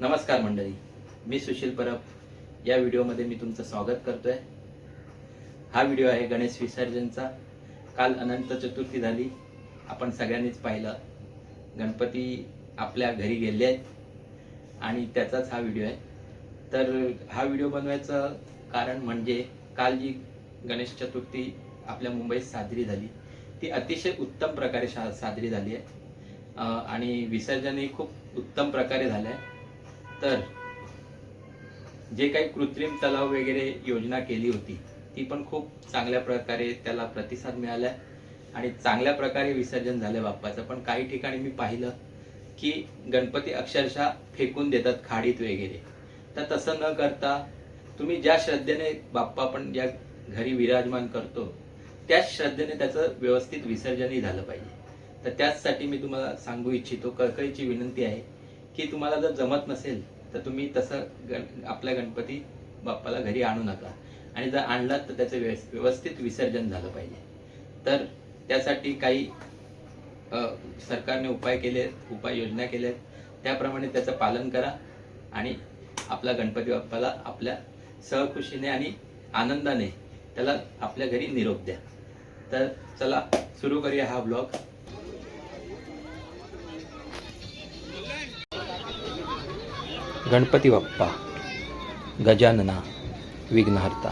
नमस्कार मंडळी मी सुशील परब. या व्हिडिओमध्ये मी तुमचं स्वागत करतोय. हा व्हिडिओ आहे गणेश विसर्जनचा. काल अनंत चतुर्थी झाली. आपण सगळ्यांनीच पाहिलं. गणपती आपल्या घरी गेले आहेत. आणि त्याचाच हा व्हिडिओ आहे. तर हा व्हिडिओ बनवायचं कारण म्हणजे काल जी गणेश चतुर्थी आपल्या मुंबईत साजरी झाली ती अतिशय उत्तम प्रकारे शा साजरी झाली आहे. आणि विसर्जनही खूप उत्तम प्रकारे झालं आहे तर जे काही कृत्रिम तलाव वगैरे योजना केली होती ती पण खूप चांगल्या प्रकारे त्याला प्रतिसाद मिळाला आणि चांगल्या प्रकारे विसर्जन झालं बाप्पाचं. पण काही ठिकाणी मी पाहिलं की गणपती अक्षरशः फेकून देतात खाडीत वगैरे. तर तसं न करता तुम्ही ज्या श्रद्धेने बाप्पा आपण ज्या घरी विराजमान करतो त्याच श्रद्धेने त्याचं व्यवस्थित विसर्जनही झालं पाहिजे. तर त्याचसाठी मी तुम्हाला सांगू इच्छितो कळकळीची विनंती आहे की तुम्हाला जर जमत नसेल तर तुम्ही तसं गण आपल्या गणपती बाप्पाला घरी आणू नका. आणि जर आणलात तर त्याचं व्यवस- व्यवस्थित विसर्जन झालं पाहिजे. तर त्यासाठी काही सरकारने उपाय केले उपाययोजना केल्या आहेत त्याप्रमाणे त्याचं पालन करा आणि आपला गणपती बाप्पाला आपल्या सहखुशीने आणि आनंदाने त्याला आपल्या घरी निरोप द्या. तर चला सुरू करूया हा ब्लॉग. गणपती बाप्पा गजानना. विघ्नहर्ता.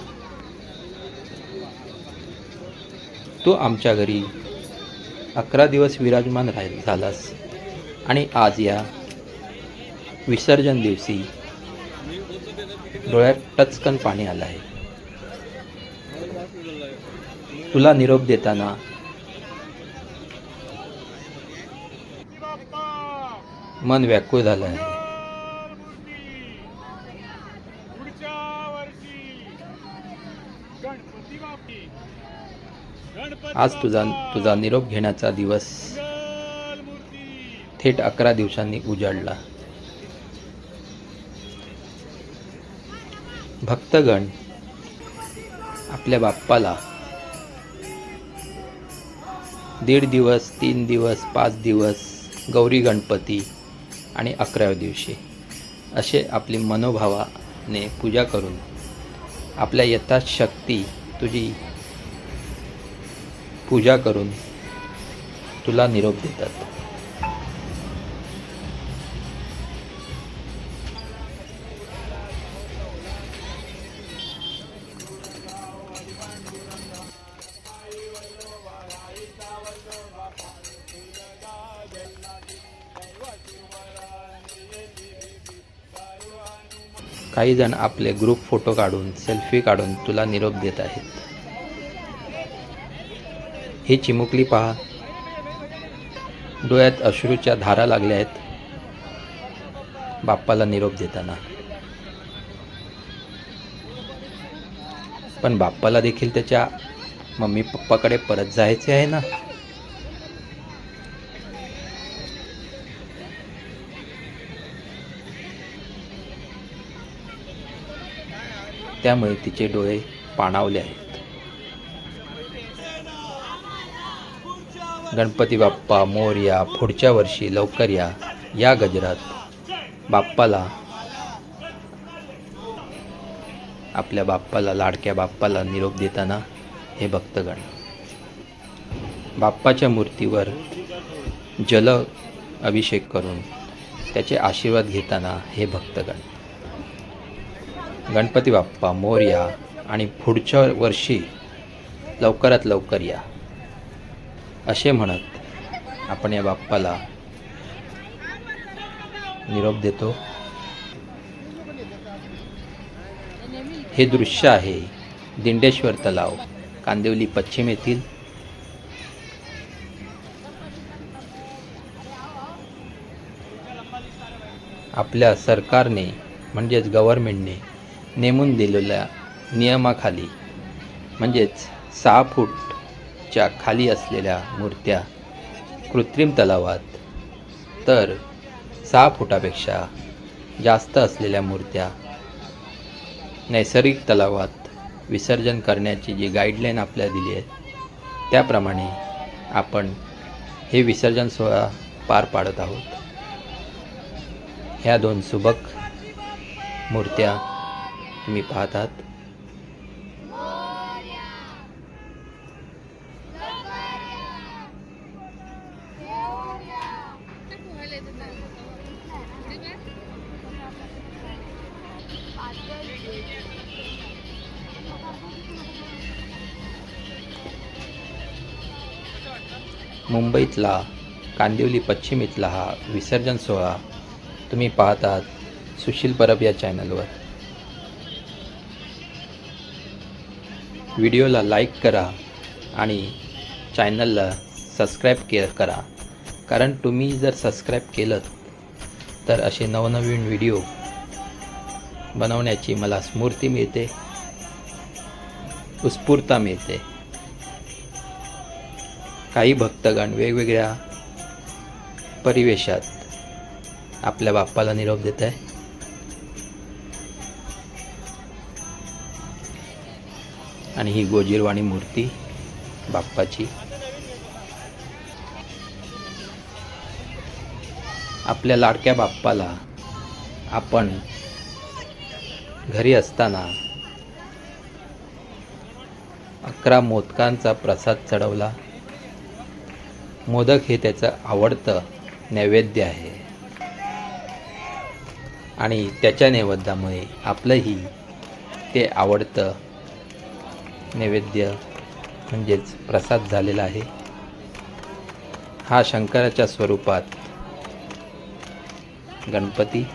तू आमच्या घरी अकरा दिवस विराजमान राहील झालास आणि आज या विसर्जन दिवशी डोळ्यात टचकन पाणी आलं आहे. तुला निरोप देताना मन व्याकुळ झालं आहे पुढच्या वर्षी गणपती बाप्पी गणपती आज तुझा तुझा निरोप घेण्याचा दिवस. थेट अकरा दिवसांनी उजाडला. भक्तगण आपल्या बाप्पाला दीड दिवस तीन दिवस पाच दिवस गौरी गणपती आणि अकराव्या दिवशी असे आपली मनोभावाने पूजा करून आपल्या यथाशक्ती तुझी पूजा करून तुला निरोप देतात. काही जण आपले ग्रुप फोटो काढून सेल्फी काढून तुला निरोप देत आहेत. ही चिमुकली पहा. डोळ्यात अश्रूच्या धारा लागल्या आहेत. बाप्पाला निरोप देताना. पण बाप्पाला देखील त्याच्या मम्मी पप्पाकडे परत जायचे आहे ना? त्यामुळे तिचे डोळे पाणावले आहेत. गणपती बाप्पा मोरया पुढच्या वर्षी लवकर या. या गजरात बाप्पाला आपल्या बाप्पाला लाडक्या बाप्पाला निरोप देताना हे भक्तगण. बाप्पाच्या मूर्तीवर जल अभिषेक करून त्याचे आशीर्वाद घेताना हे भक्तगण. गणपती बाप्पा मोरया आणि पुढच्या वर्षी लवकरात लवकर या. असे म्हणत आपण या बाप्पाला निरोप देतो. हे दृश्य आहे दिंडेश्वर तलाव कांदिवली पश्चिम येथील आपल्या सरकारने म्हणजेच गव्हर्मेंटने नेमून दिलेल्या नियमाखाली म्हणजेच सहा फूट च्या खाली असलेल्या मूर्त्या कृत्रिम तलावात. तर सहा फुटापेक्षा जास्त असलेल्या मूर्त्या नैसर्गिक तलावात विसर्जन करण्याची जी गाईडलाईन आपल्याला दिली आहे त्याप्रमाणे आपण हे विसर्जन सोहळा पार पाडत आहोत. ह्या दोन सुबक मूर्त्या तुम्ही पाहतात. मुंबईतला कांदिवली पश्चिम इथला हा विसर्जन सोहळा तुम्ही पाहतात सुशील परब या चॅनलवर. व्हिडिओला लाईक करा आणि चॅनलला सबस्क्राईब के करा. कारण तुम्ही जर सबस्क्राईब केलं तर असे नवनवीन व्हिडिओ बनवण्याची मला स्फूर्ती मिळते. उत्स्फूर्ता मिळते. काही भक्तगण वेगवेगळ्या परिवेशात आपल्या बाप्पाला निरोप देत आहे आणि ही गोजीरवाणी मूर्ती बाप्पाची. आपल्या लाडक्या बाप्पाला आपण घरी असताना अकरा मोदकांचा प्रसाद चढवला. मोदक हे त्याचं आवडतं नैवेद्य आहे. आणि त्याच्या नैवेद्यामुळे आपलंही ते आवडतं नैवेद्य म्हणजेच प्रसाद झालेला आहे. हा शंकराच्या स्वरूपात गणपती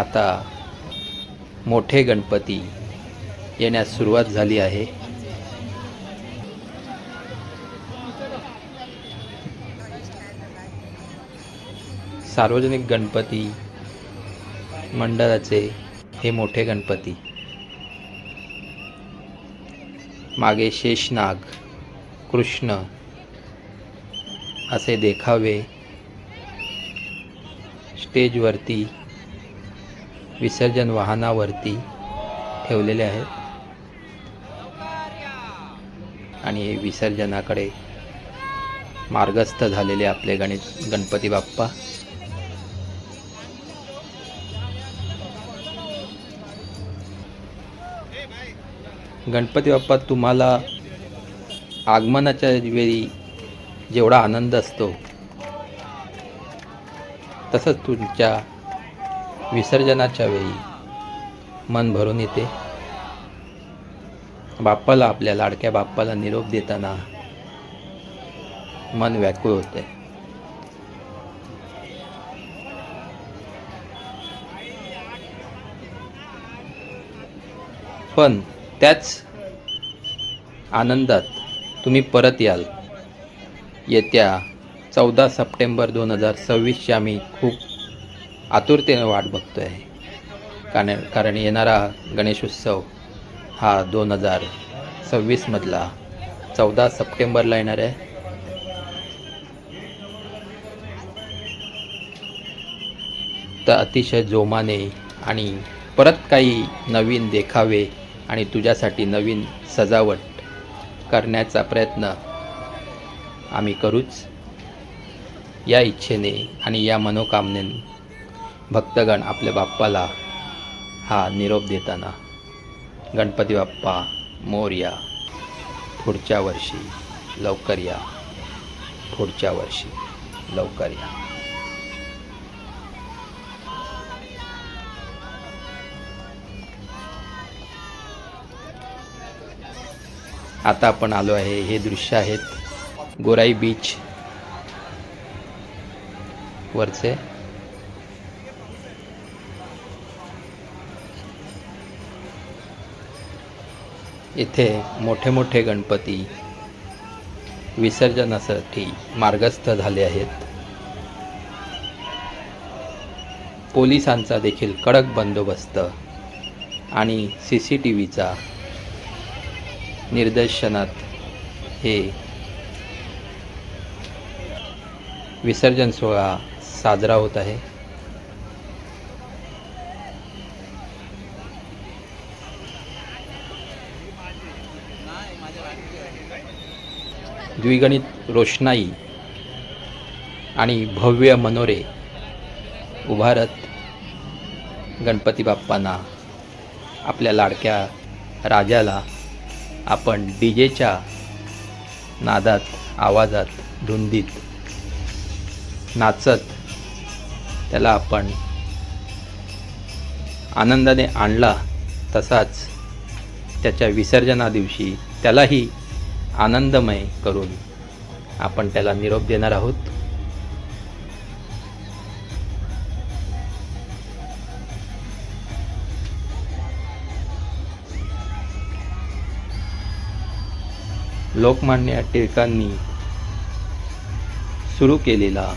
आता मोठे गणपती येण्यास सुरुवात झाली आहे. सार्वजनिक गणपती मंडळाचे हे मोठे गणपती. मागे शेषनाग कृष्ण असे देखावे. स्टेजवरती विसर्जन वाहनावरती ठेवलेले आहेत. आणि हे विसर्जनाकडे मार्गस्थ झालेले आपले गणित गणपती बाप्पा. गणपती बाप्पा तुम्हाला आगमनाच्या वेळी जेवढा आनंद असतो तसंच तुमच्या विसर्जनाच्या वेळी मन भरून येते. बाप्पाला आपल्या लाडक्या बाप्पाला निरोप देताना मन व्याकुळ होते. पण त्याच आनंदात तुम्ही परत याल. येत्या चौदा सप्टेंबर दोन हजार सव्वीसची आम्ही खूप आतुरतेने वाट बघतो आहे कारण कारण येणारा गणेशोत्सव हा दोन हजार सव्वीसमधला चौदा सप्टेंबरला येणार आहे. तर अतिशय जोमाने आणि परत काही नवीन देखावे आणि तुझ्यासाठी नवीन सजावट करण्याचा प्रयत्न आम्ही करूच. या इच्छेने आणि या मनोकामनेने भक्तगण आपल्या बाप्पाला हा निरोप देताना गणपती बाप्पा मोरया पुढच्या वर्षी लवकर या. पुढच्या वर्षी लवकर या. आता आपण आलो आहे हे दृश्य आहेत गोराई बीच वरचे. इथे मोठे मोठे गणपती विसर्जनासाठी मार्गस्थ झाले आहेत. पोलिसांचा देखील कडक बंदोबस्त आणि सी सी टी व्हीचा निर्देशनात हे विसर्जन सोहळा साजरा होत आहे. द्विगणित रोषणाई आणि भव्य मनोरे उभारत गणपती बाप्पांना आपल्या लाडक्या राजाला आपण डी जेच्या नादात आवाजात धुंदीत नाचत त्याला आपण आनंदाने आणला तसाच त्याच्या विसर्जना दिवशी त्यालाही आनंदमय करून आपण त्याला निरोप देणार आहोत. लोकमान्य टिळकांनी सुरू केलेला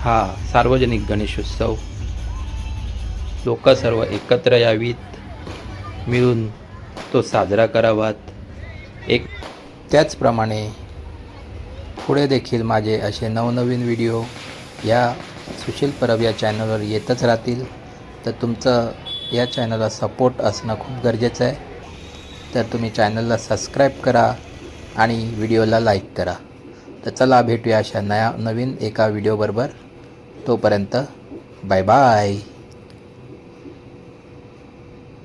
हा सार्वजनिक गणेशोत्सव लोक सर्व एकत्र यावीत मिळून तो साजरा करावात. एक त्याचप्रमाणे पुढे देखील माझे असे नवनवीन व्हिडिओ या सुशील परब या चॅनलवर येतच राहतील. तर तुमचं या चॅनलला सपोर्ट असणं खूप गरजेचं आहे. तर तुम्ही चॅनलला सबस्क्राईब करा आणि व्हिडिओला लाईक करा. तर चला भेटूया अशा नया नवीन एका व्हिडिओबरोबर. तोपर्यंत बाय बाय.